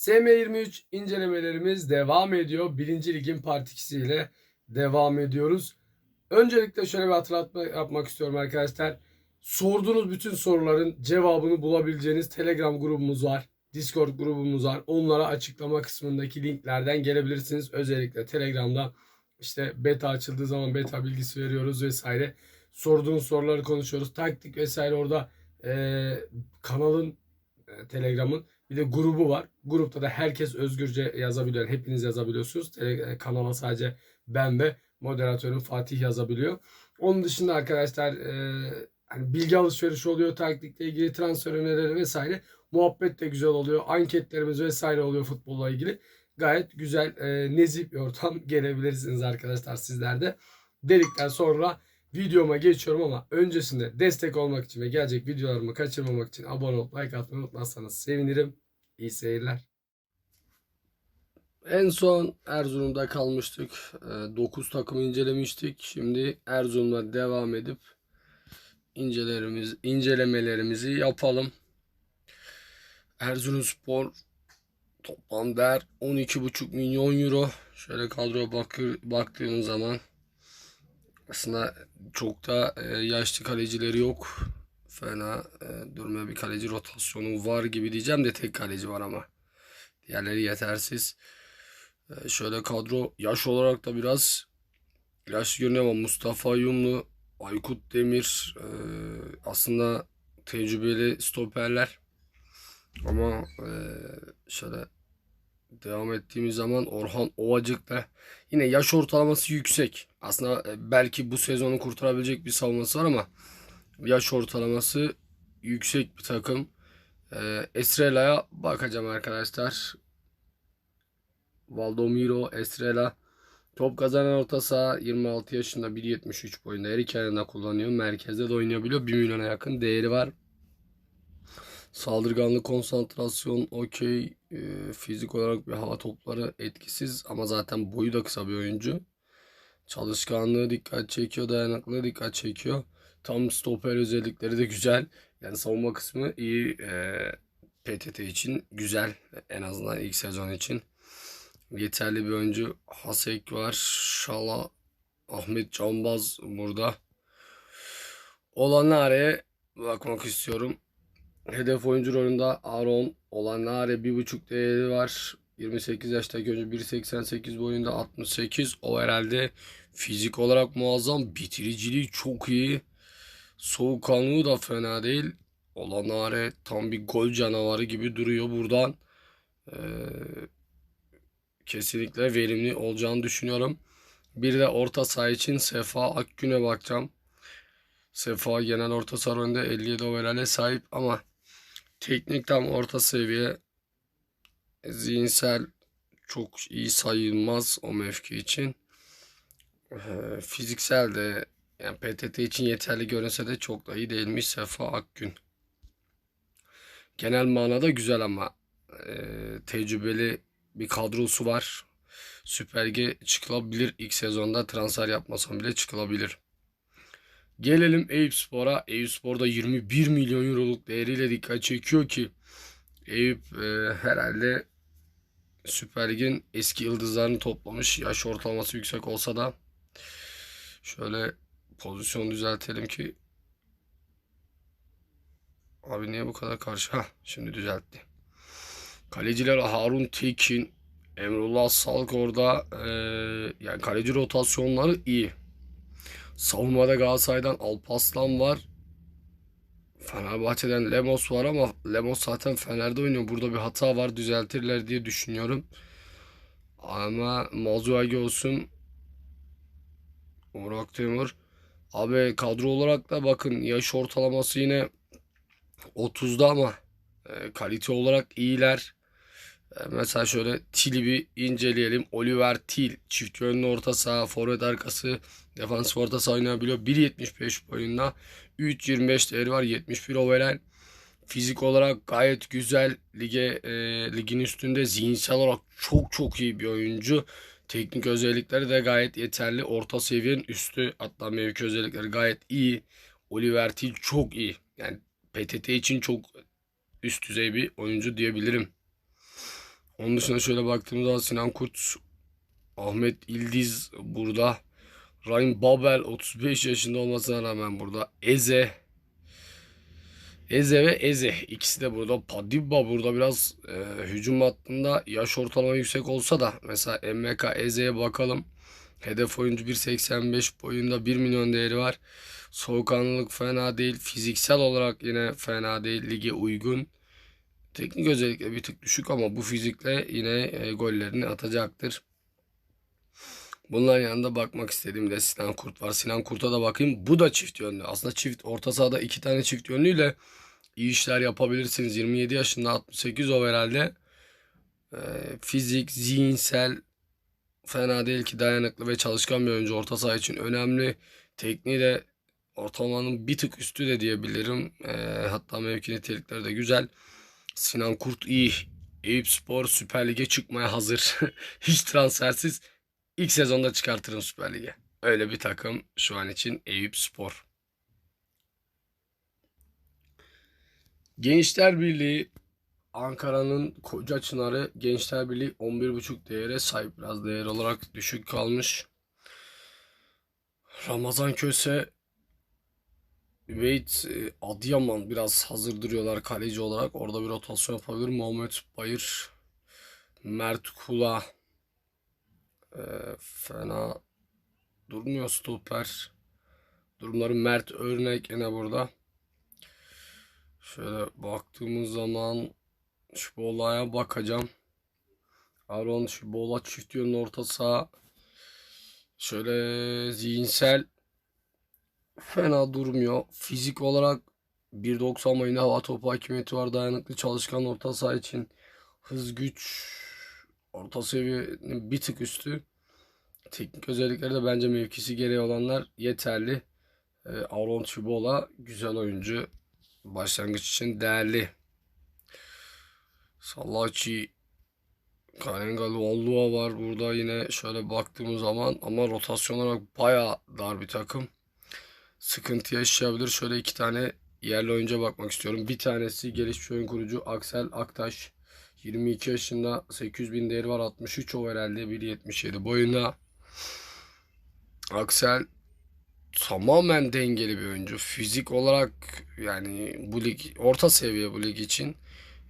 SM23 incelemelerimiz devam ediyor. Birinci ligin part 2'si ile devam ediyoruz. Öncelikle şöyle bir hatırlatma yapmak istiyorum arkadaşlar. Sorduğunuz bütün soruların cevabını bulabileceğiniz Telegram grubumuz var. Discord grubumuz var. Onlara açıklama kısmındaki linklerden gelebilirsiniz. Özellikle Telegram'da işte beta açıldığı zaman beta bilgisi veriyoruz vesaire. Sorduğunuz soruları konuşuyoruz. Taktik vesaire orada eee, kanalın e, Telegram'ın bir de grubu var. Grupta da herkes özgürce yazabiliyor. Hepiniz yazabiliyorsunuz. Tele- kanala sadece ben ve moderatörüm Fatih yazabiliyor. Onun dışında arkadaşlar e, hani bilgi alışverişi oluyor. Taktikle ilgili transfer önerileri vesaire. Muhabbet de güzel oluyor. Anketlerimiz vesaire oluyor futbolla ilgili. Gayet güzel, e, nezih bir ortam gelebilirsiniz arkadaşlar sizler de. Dedikten sonra videoma geçiyorum ama öncesinde destek olmak için ve gelecek videolarımı kaçırmamak için abone olup like atmayı unutmazsanız sevinirim. İyi seyirler. En son Erzurum'da kalmıştık. 9 takımı incelemiştik. Şimdi Erzurum'da devam edip incelerimiz, incelemelerimizi yapalım. Erzurumspor toplam değer 12,5 milyon euro. Şöyle kadroya bakır, baktığım zaman aslında çok da e, yaşlı kalecileri yok. Fena e, durmayan bir kaleci rotasyonu var gibi diyeceğim de tek kaleci var ama. Diğerleri yetersiz. E, şöyle kadro yaş olarak da biraz yaşlı görünüyor ama Mustafa Yumlu, Aykut Demir aslında tecrübeli stoperler. Ama şöyle devam ettiğimiz zaman Orhan Ovacık da yine yaş ortalaması yüksek. Aslında e, belki bu sezonu kurtarabilecek bir savunması var ama yaş ortalaması yüksek bir takım. E, Estrela'ya bakacağım arkadaşlar. Valdomiro Estrela top kazanan orta saha 26 yaşında 1.73 boyunda her iki kullanıyor. Merkezde de oynayabiliyor. 1 milyona yakın değeri var. Saldırganlık, konsantrasyon okey. E, fizik olarak bir hava topları etkisiz ama zaten boyu da kısa bir oyuncu. Çalışkanlığı dikkat çekiyor, dayanıklılığı dikkat çekiyor. Tam stoper özellikleri de güzel. Yani savunma kısmı iyi. E, PTT için güzel. En azından ilk sezon için. Yeterli bir oyuncu. Hasek var. Şala Ahmet Canbaz burada. Olanlar'a bakmak istiyorum. Hedef oyuncu rolünde Aaron Olanare 1.5 değeri var. 28 yaştaki oyuncu 1.88 boyunda 68. O herhalde fizik olarak muazzam. Bitiriciliği çok iyi. Soğukkanlığı da fena değil. Olanare tam bir gol canavarı gibi duruyor buradan. Ee, kesinlikle verimli olacağını düşünüyorum. Bir de orta saha için Sefa Akgün'e bakacağım. Sefa genel orta saha rolünde 57 overall'e sahip ama teknik tam orta seviye. Zihinsel çok iyi sayılmaz o mevki için. Ee, fiziksel de yani PTT için yeterli görünse de çok da iyi değilmiş Sefa Akgün. Genel manada güzel ama e, tecrübeli bir kadrosu var. Süper Lig'e çıkılabilir. ilk sezonda transfer yapmasam bile çıkılabilir. Gelelim Eyüpspor'a. Eyüpspor'da 21 milyon euroluk değeriyle dikkat çekiyor ki Eyüp e, herhalde Süper Lig'in eski yıldızlarını toplamış. Yaş ortalaması yüksek olsa da şöyle pozisyon düzeltelim ki Abi niye bu kadar karşı? Hah şimdi düzeltti. Kaleciler Harun Tekin, Emrullah Salk orada. Ee, yani kaleci rotasyonları iyi. Savunmada Galatasaray'dan Alpaslan var. Fenerbahçe'den Lemos var ama Lemos zaten Fener'de oynuyor. Burada bir hata var düzeltirler diye düşünüyorum. Ama Mazuagi olsun. Burak Temur. Abi kadro olarak da bakın yaş ortalaması yine 30'da ama e, kalite olarak iyiler. E, mesela şöyle Til'i bir inceleyelim. Oliver Til çift yönlü orta saha, forvet arkası, defans orta saha oynayabiliyor. 1.75 boyunda 3.25 değeri var. 71 overall. Fizik olarak gayet güzel. Lige e, ligin üstünde zihinsel olarak çok çok iyi bir oyuncu. Teknik özellikleri de gayet yeterli. Orta seviyenin üstü hatta mevki özellikleri gayet iyi. Oliver Til çok iyi. Yani PTT için çok üst düzey bir oyuncu diyebilirim. Onun dışında şöyle baktığımızda Sinan Kurt, Ahmet İldiz burada. Ryan Babel 35 yaşında olmasına rağmen burada. Eze. Eze ve Eze ikisi de burada. Padibba burada biraz e, hücum hattında yaş ortalama yüksek olsa da mesela MK Eze'ye bakalım. Hedef oyuncu 1.85 boyunda 1 milyon değeri var. Soğukkanlılık fena değil. Fiziksel olarak yine fena değil. Lige uygun. Teknik özellikle bir tık düşük ama bu fizikle yine e, gollerini atacaktır. Bunların yanında bakmak istediğimde Sinan Kurt var. Sinan Kurt'a da bakayım. Bu da çift yönlü. Aslında çift orta sahada iki tane çift yönlüyle iyi işler yapabilirsiniz. 27 yaşında 68 o herhalde. E, fizik, zihinsel fena değil ki dayanıklı ve çalışkan bir oyuncu orta saha için önemli. Tekniği de ortalamanın bir tık üstü de diyebilirim. E, hatta mevki nitelikleri de güzel. Sinan Kurt iyi. Eyüp Spor Süper Lig'e çıkmaya hazır. Hiç transfersiz. İlk sezonda çıkartırım Süper Lig'e. Öyle bir takım şu an için Eyüp Spor. Gençler Birliği Ankara'nın Koca Çınarı Gençler Birliği 11.5 değere sahip. Biraz değer olarak düşük kalmış. Ramazan Köse Wade Adıyaman biraz hazır duruyorlar kaleci olarak. Orada bir rotasyon yapabilir. Muhammed Bayır, Mert Kula e, fena durmuyor stoper. Durumları Mert Örnek yine burada. Şöyle baktığımız zaman şu olaya bakacağım. Aaron şu bola çift yönlü orta saha. Şöyle zihinsel fena durmuyor. Fizik olarak 1.90 boyunda hava topu hakimiyeti var. Dayanıklı çalışkan orta saha için hız güç orta seviyenin bir tık üstü. Teknik özellikleri de bence mevkisi gereği olanlar yeterli. E, Aaron Chibola güzel oyuncu. Başlangıç için değerli. Sallaci Kalengalu var burada yine şöyle baktığımız zaman ama rotasyon olarak baya dar bir takım sıkıntı yaşayabilir. Şöyle iki tane yerli oyuncuya bakmak istiyorum. Bir tanesi gelişmiş oyun kurucu Aksel Aktaş. 22 yaşında 800 bin değeri var. 63 o herhalde 1.77 boyunda. Aksel tamamen dengeli bir oyuncu. Fizik olarak yani bu lig orta seviye bu lig için.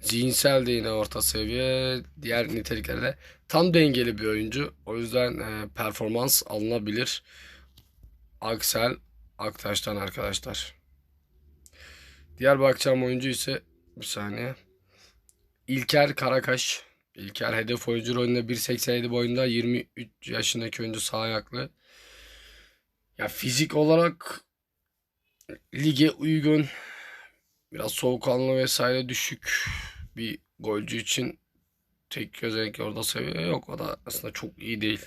Zihinsel de yine orta seviye. Diğer niteliklerde tam dengeli bir oyuncu. O yüzden e, performans alınabilir. Aksel Aktaş'tan arkadaşlar. Diğer bakacağım oyuncu ise bir saniye. İlker Karakaş. İlker hedef oyuncu rolünde 1.87 boyunda 23 yaşındaki oyuncu sağ ayaklı. Ya fizik olarak lige uygun biraz soğukkanlı vesaire düşük bir golcü için tek özellikle orada seviye yok. O da aslında çok iyi değil.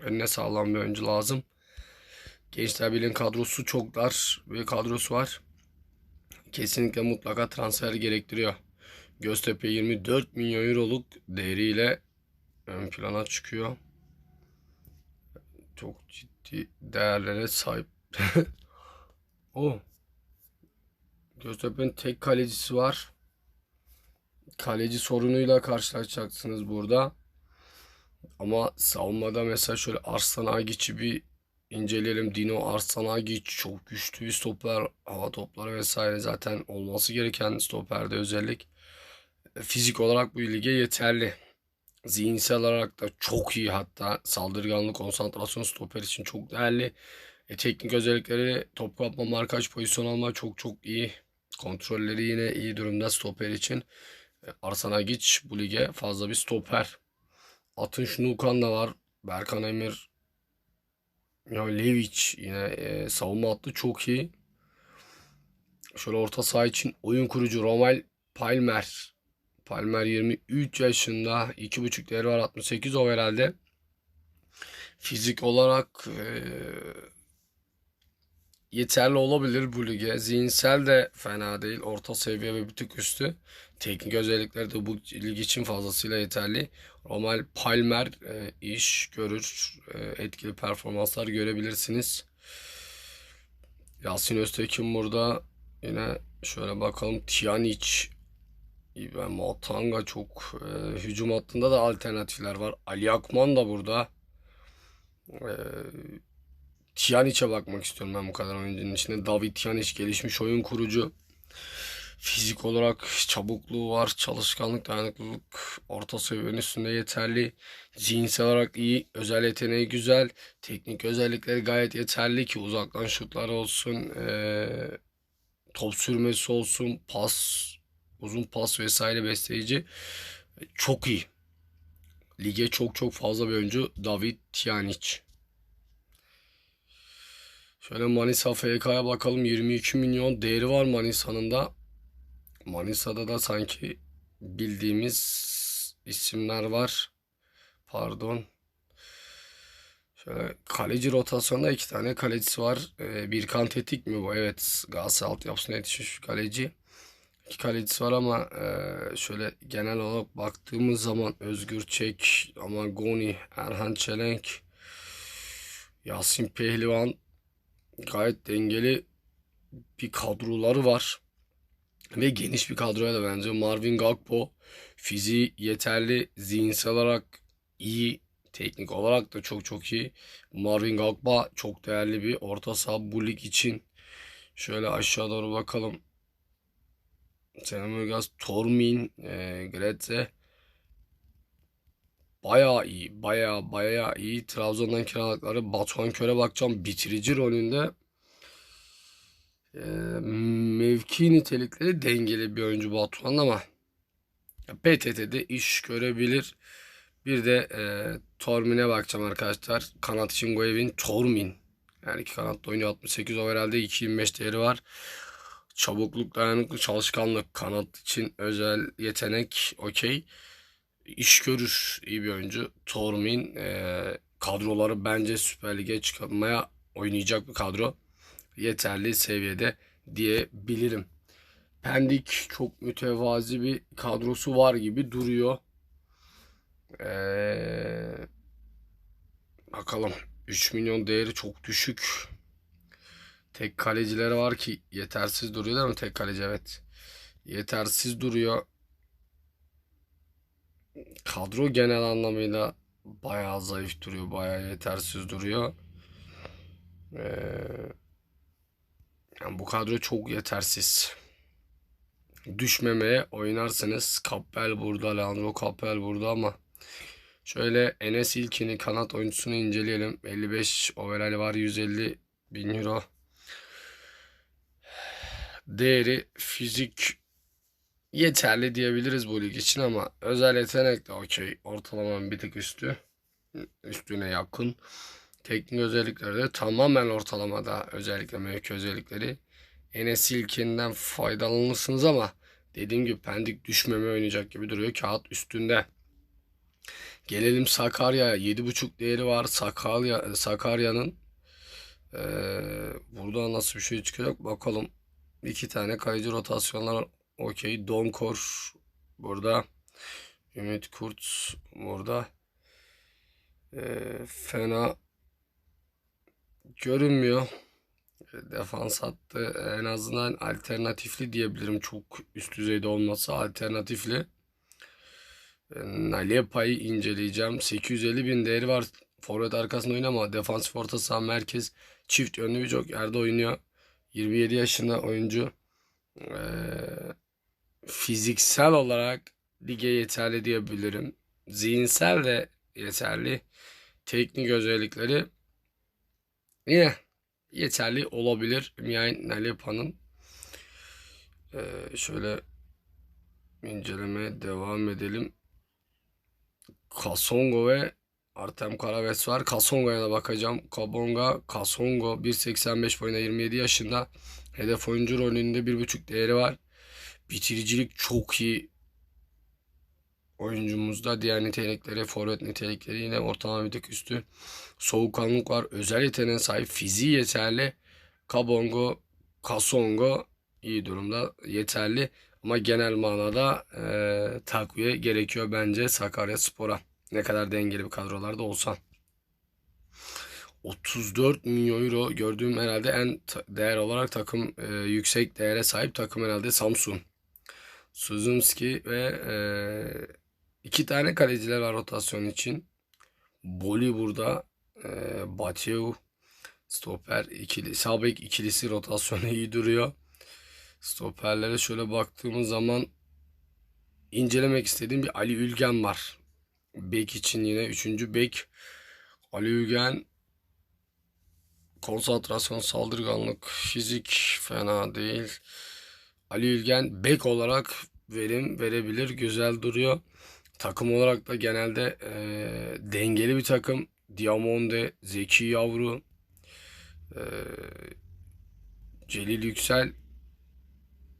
Önüne sağlam bir oyuncu lazım. Gençler Birliği'nin kadrosu çok dar bir kadrosu var. Kesinlikle mutlaka transfer gerektiriyor. Göztepe 24 milyon euroluk değeriyle ön plana çıkıyor. Çok ciddi değerlere sahip. o. Göztepe'nin tek kalecisi var. Kaleci sorunuyla karşılaşacaksınız burada. Ama savunmada mesela şöyle Arslan Agiç'i bir inceleyelim. Dino Arsanagi çok güçlü bir stoper. Hava topları vesaire zaten olması gereken stoperde özellik. Fizik olarak bu lige yeterli. Zihinsel olarak da çok iyi hatta saldırganlık, konsantrasyon stoper için çok değerli. E, teknik özellikleri top kapma, markaj, pozisyon alma çok çok iyi. Kontrolleri yine iyi durumda stoper için. E, Arslan Agiç bu lige fazla bir stoper. Atın Şunukan da var. Berkan Emir ya Levic yine e, savunma hattı çok iyi. Şöyle orta saha için oyun kurucu Romal Palmer. Palmer 23 yaşında. 2.5 değeri var 68 o herhalde. Fizik olarak e, yeterli olabilir bu lige. Zihinsel de fena değil. Orta seviye ve bir tık üstü. Teknik özellikleri de bu lig için fazlasıyla yeterli. Romal Palmer e, iş görür. E, etkili performanslar görebilirsiniz. Yasin Öztekin burada. Yine şöyle bakalım. Tiyanic İbrahim Matanga çok e, hücum hattında da alternatifler var. Ali Akman da burada. E, Tjanic'e bakmak istiyorum ben bu kadar oyuncunun içinde. David Tjanic gelişmiş oyun kurucu. Fizik olarak çabukluğu var, çalışkanlık, dayanıklılık orta seviyenin üstünde yeterli. Zihinsel olarak iyi, özel yeteneği güzel. Teknik özellikleri gayet yeterli ki uzaktan şutlar olsun, eee, top sürmesi olsun, pas, uzun pas vesaire besleyici. Çok iyi. Lige çok çok fazla bir oyuncu David Tjanic. Şöyle Manisa FK'ya bakalım. 22 milyon değeri var Manisa'nın da. Manisa'da da sanki bildiğimiz isimler var. Pardon. Şöyle kaleci rotasyonda iki tane kalecisi var. Ee, Birkan Tetik mi bu? Evet. Galatasaray altyapısına yetişmiş kaleci. İki kalecisi var ama e, şöyle genel olarak baktığımız zaman Özgür Çek, Amagoni, Erhan Çelenk, Yasin Pehlivan gayet dengeli bir kadroları var. Ve geniş bir kadroya da benziyor. Marvin Gakpo fiziği yeterli, zihinsel olarak iyi, teknik olarak da çok çok iyi. Marvin Gakpo çok değerli bir orta saha bu lig için. Şöyle aşağı doğru bakalım. Selam Ilgaz, Tormin, e, Gretze. Bayağı iyi, bayağı bayağı iyi. Trabzon'dan kiralıkları Batuhan Kör'e bakacağım. Bitirici rolünde. E, mevki nitelikleri dengeli bir oyuncu Batuhan ama PTT'de iş görebilir. Bir de e, Tormin'e bakacağım arkadaşlar. Kanat için Goevin Tormin. Yani iki kanatta oynuyor 68 overall'de 2.25 değeri var. Çabukluk, dayanıklık, çalışkanlık, kanat için özel yetenek okey. İş görür iyi bir oyuncu. Tormin e, kadroları bence Süper Lig'e çıkarmaya oynayacak bir kadro. Yeterli seviyede diyebilirim. Pendik çok mütevazi bir kadrosu var gibi duruyor. Ee, bakalım 3 milyon değeri çok düşük. Tek kalecileri var ki yetersiz duruyor mi? Tek kaleci evet. Yetersiz duruyor. Kadro genel anlamıyla bayağı zayıf duruyor. Bayağı yetersiz duruyor. Ee, yani bu kadro çok yetersiz. Düşmemeye oynarsanız Kappel burada, Leandro Kappel burada ama şöyle Enes İlkin'i kanat oyuncusunu inceleyelim. 55 overall var 150 bin euro. Değeri fizik yeterli diyebiliriz bu lig için ama özel yetenek de okey. Ortalamanın bir tık üstü. Üstüne yakın. Teknik özellikleri de tamamen ortalamada özellikle mevki özellikleri. Enes İlkin'den faydalanırsınız ama dediğim gibi Pendik düşmeme oynayacak gibi duruyor. Kağıt üstünde. Gelelim Sakarya'ya. 7.5 değeri var. Sakarya Sakarya'nın ee, burada nasıl bir şey çıkacak bakalım. İki tane kayıcı rotasyonlar okey. Donkor burada. Ümit Kurt burada. Ee, fena görünmüyor. Defans hattı en azından alternatifli diyebilirim. Çok üst düzeyde olmasa alternatifli. Nalepa'yı inceleyeceğim. 850 bin değeri var. Forvet arkasında oynuyor ama defansif orta saha merkez çift yönlü birçok yerde oynuyor. 27 yaşında oyuncu. Ee, fiziksel olarak lige yeterli diyebilirim. Zihinsel de yeterli. Teknik özellikleri yine yeterli olabilir. Mihail Nalepa'nın ee, şöyle incelemeye devam edelim. Kasongo ve Artem Karaves var. Kasongo'ya da bakacağım. Kabonga, Kasongo 1.85 boyunda 27 yaşında. Hedef oyuncu rolünde 1.5 değeri var. Bitiricilik çok iyi oyuncumuzda. Diğer nitelikleri, forvet nitelikleri yine ortalama bir tık üstü. Soğukkanlık var. Özel yeteneğe sahip. Fiziği yeterli. Kabongo, Kasongo iyi durumda. Yeterli. Ama genel manada e, takviye gerekiyor bence Sakarya Spor'a. Ne kadar dengeli bir kadrolarda olsa. 34 milyon euro gördüğüm herhalde en değer olarak takım e, yüksek değere sahip takım herhalde Samsun. Suzumski ve e, iki tane kaleciler var rotasyon için. Boli burada. E, Bateu stoper ikili. Sağ bek ikilisi rotasyonu iyi duruyor. Stoperlere şöyle baktığımız zaman incelemek istediğim bir Ali Ülgen var. Bek için yine üçüncü bek. Ali Ülgen konsantrasyon, saldırganlık, fizik fena değil. Ali Ülgen bek olarak verim verebilir. Güzel duruyor. Takım olarak da genelde eee, dengeli bir takım. Diamonde, Zeki Yavru, eee, Celil Yüksel,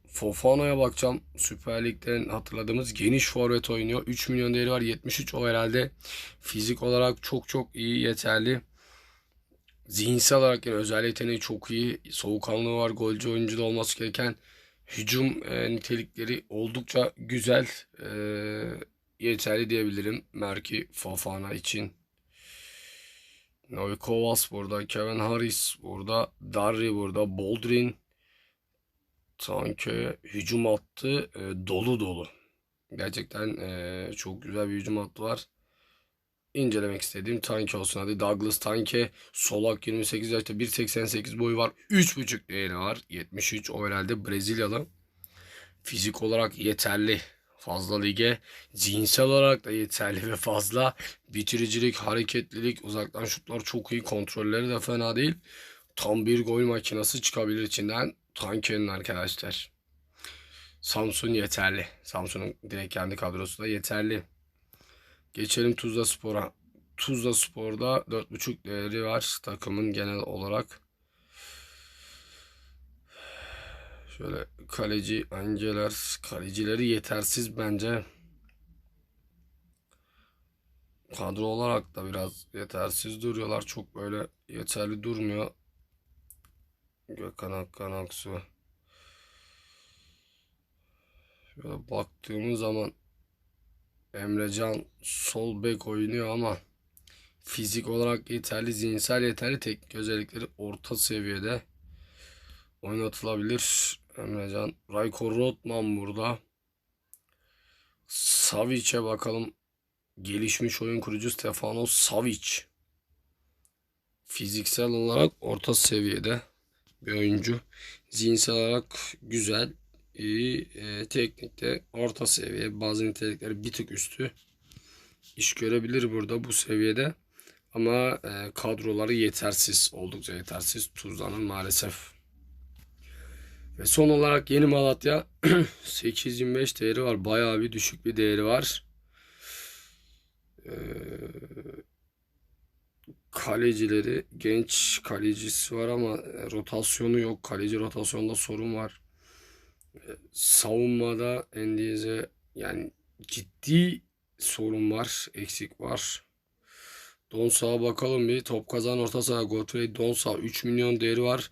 Fofana'ya bakacağım. Süper Lig'den hatırladığımız geniş forvet oynuyor. 3 milyon değeri var. 73 o herhalde. Fizik olarak çok çok iyi, yeterli. Zihinsel olarak yine özel yeteneği çok iyi. Soğukkanlığı var. Golcü oyuncu da olması gereken hücum e, nitelikleri oldukça güzel. E, yeterli diyebilirim. Merki Fofana için. Novi Kovas burada. Kevin Harris burada. Darry burada. Boldrin. Sanki hücum hattı e, dolu dolu. Gerçekten e, çok güzel bir hücum hattı var. İncelemek istediğim Tanke olsun hadi. Douglas Tanke. Solak 28 yaşta 1.88 boyu var. 3.5 değeri var. 73 o herhalde Brezilyalı. Fizik olarak yeterli. Fazla lige. Zihinsel olarak da yeterli ve fazla. Bitiricilik, hareketlilik, uzaktan şutlar çok iyi. Kontrolleri de fena değil. Tam bir gol makinesi çıkabilir içinden. Tanke'nin arkadaşlar. Samsun yeterli. Samsun'un direkt kendi kadrosu da yeterli. Geçelim Tuzla Spor'a. Tuzla Spor'da 4.5 değeri var takımın genel olarak. Şöyle kaleci Angeler kalecileri yetersiz bence. Kadro olarak da biraz yetersiz duruyorlar. Çok böyle yeterli durmuyor. Gökhan Akkan Aksu. Şöyle baktığımız zaman Emrecan sol bek oynuyor ama fizik olarak yeterli, zihinsel yeterli, teknik özellikleri orta seviyede oynatılabilir. Emrecan, Rayko Rotman burada. Savic'e bakalım. Gelişmiş oyun kurucu Stefano Savic. Fiziksel olarak orta seviyede bir oyuncu. Zihinsel olarak güzel, iyi. E, teknikte orta seviye. Bazı nitelikleri bir tık üstü. İş görebilir burada bu seviyede. Ama e, kadroları yetersiz. Oldukça yetersiz. Tuzla'nın maalesef. Ve son olarak Yeni Malatya 825 değeri var. Bayağı bir düşük bir değeri var. Ee, kalecileri genç kalecisi var ama e, rotasyonu yok. Kaleci rotasyonda sorun var. E, savunmada Endize yani ciddi sorun var. Eksik var. Donsa'a bakalım bir. Top kazan orta saha Godfrey Donsa 3 milyon değeri var.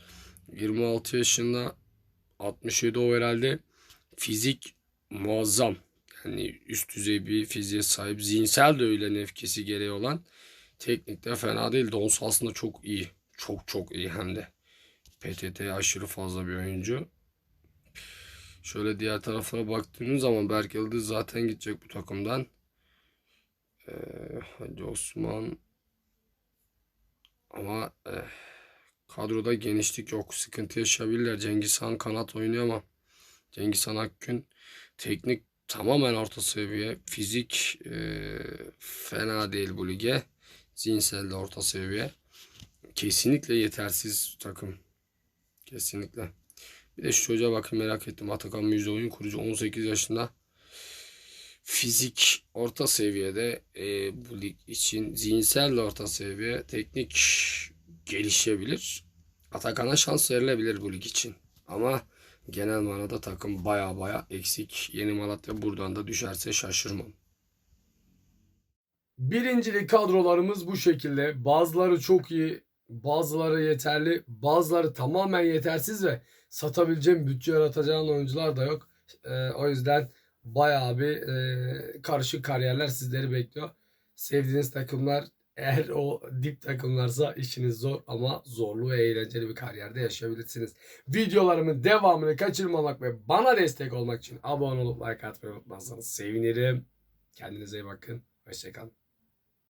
26 yaşında 67 o herhalde. Fizik muazzam. Yani üst düzey bir fiziğe sahip. Zihinsel de öyle nefkesi gereği olan. Teknikte fena değil. Donsa aslında çok iyi. Çok çok iyi hem de. PTT aşırı fazla bir oyuncu. Şöyle diğer tarafına baktığımız zaman Berk Yıldız zaten gidecek bu takımdan. Ee, Hacı Osman ama e, kadroda genişlik yok. Sıkıntı yaşayabilirler. Cengiz Han kanat oynuyor ama Cengiz Han Akgün teknik tamamen orta seviye. Fizik e, fena değil bu lige. Zihinsel de orta seviye. Kesinlikle yetersiz takım. Kesinlikle. Bir de şu çocuğa bakın merak ettim. Atakan Müjde oyun kurucu 18 yaşında. Fizik orta seviyede e, bu lig için zihinsel de orta seviye. Teknik gelişebilir. Atakan'a şans verilebilir bu lig için. Ama genel manada takım baya baya eksik. Yeni Malatya buradan da düşerse şaşırmam. Birincilik kadrolarımız bu şekilde. Bazıları çok iyi, bazıları yeterli, bazıları tamamen yetersiz ve satabileceğim bütçe yaratacağın oyuncular da yok. Ee, o yüzden bayağı bir e, karışık kariyerler sizleri bekliyor. Sevdiğiniz takımlar Eğer o dip takımlarsa işiniz zor ama zorlu ve eğlenceli bir kariyerde yaşayabilirsiniz. Videolarımın devamını kaçırmamak ve bana destek olmak için abone olup like atmayı unutmazsanız sevinirim. Kendinize iyi bakın. Hoşçakalın.